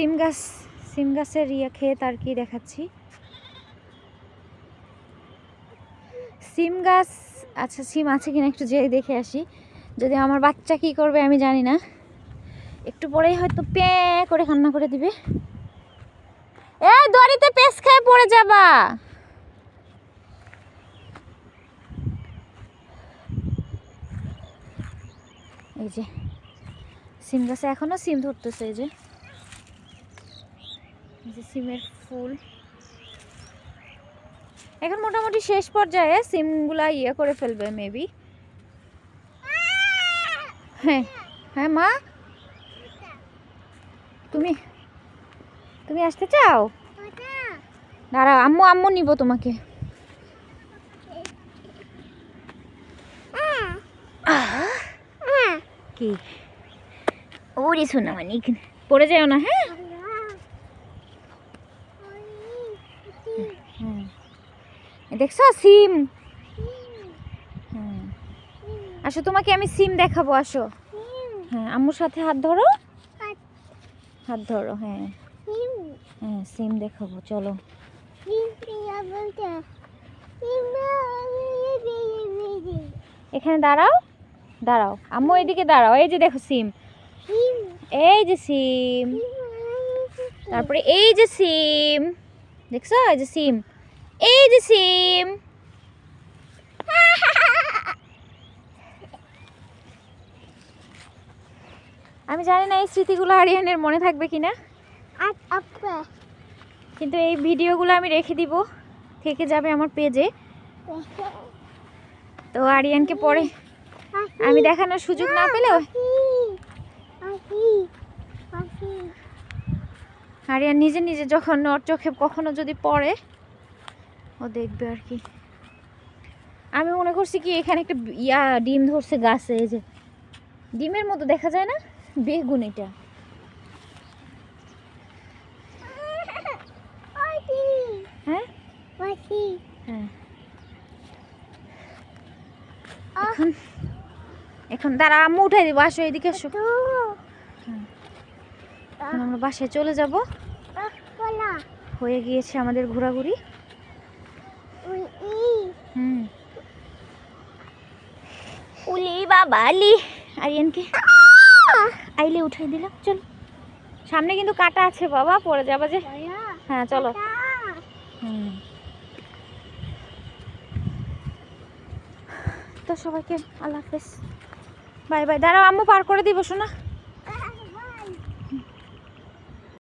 সিম গাছ, সিম গাছের ইয়ে ক্ষেত আর কি দেখাচ্ছি? সিম গাছ আচ্ছা সিম আছে কিনা একটু যেয়ে দেখে আসি। যদি আমার বাচ্চা কি করবে আমি জানি না। একটু পরেই হয়তো পে করে কান্না করে দিবে। এই দড়িতে পেস খেয়ে পড়ে যাবা। এই যে, সিম গাছে এখনও সিম ধরতেছে, এই যে। যে সিমের ফুল। এখন মোটামুটি শেষ পর্যায়ে সিমগুলা ইয়ে করে ফেলবে মেবি হ্যাঁ হ্যাঁ মা। তুমি তুমি আসতে চাও? দাঁড়াও আম্মু আম্মু নিব তোমাকে। কি? ওরে শোনা মানে পড়ে যাও না হ্যাঁ হ্যাঁ এ দেখছ? সিম। আসো, তোমাকে আমি সিম দেখাবো, আসো। হ্যাঁ আম্মুর সাথে হাত ধরো। হাত ধরো হ্যাঁ। হ্যাঁ সিম দেখাবো, চলো। এখানে দাঁড়াও। দাঁড়াও। আম্মু, এদিকে দাঁড়াও। এই যে দেখো সিম। এই যে সিম। তারপরে এই যে সিম। দেখছ? এই যে সিম। এই যে সিম। আমি জানি না এই স্মৃতিগুলো আরিয়ানের মনে থাকবে কিনা কিন্তু এই ভিডিওগুলো আমি রেখে দিব। থেকে যাবে আমার পেজে। তো আরিয়ানকে পরে আমি দেখানোর সুযোগ না পেলেও আরিয়ান নিজে নিজে যখন ওর চোখে কখনো যদি পড়ে ও দেখবে আর কি। আমি মনে করছি কি, এখানে একটা ইয়া ডিম ধরছে গাছে, এই যে। ডিমের মতো দেখা যায় না? বেগুন এটা। হ্যাঁ? হ্যাঁ। এখন এখন দাঁড়া, আম্মু উঠাই দিব, আসো এদিকে আসো। আমরা বাসায় চলে যাব। হয়ে গিয়েছে আমাদের ঘোরাঘুরি। উলি বাবা আলি। আরিয়ানকে। আইলে উঠাই দিলাম চল। সামনে কিন্তু কাটা আছে বাবা পড়ে যাবা যে। হ্যাঁ চলো। তো সবাইকে আল্লাহ হাফেজ। Bye bye. দাঁড়াও আম্মু পার করে দিব শোনা।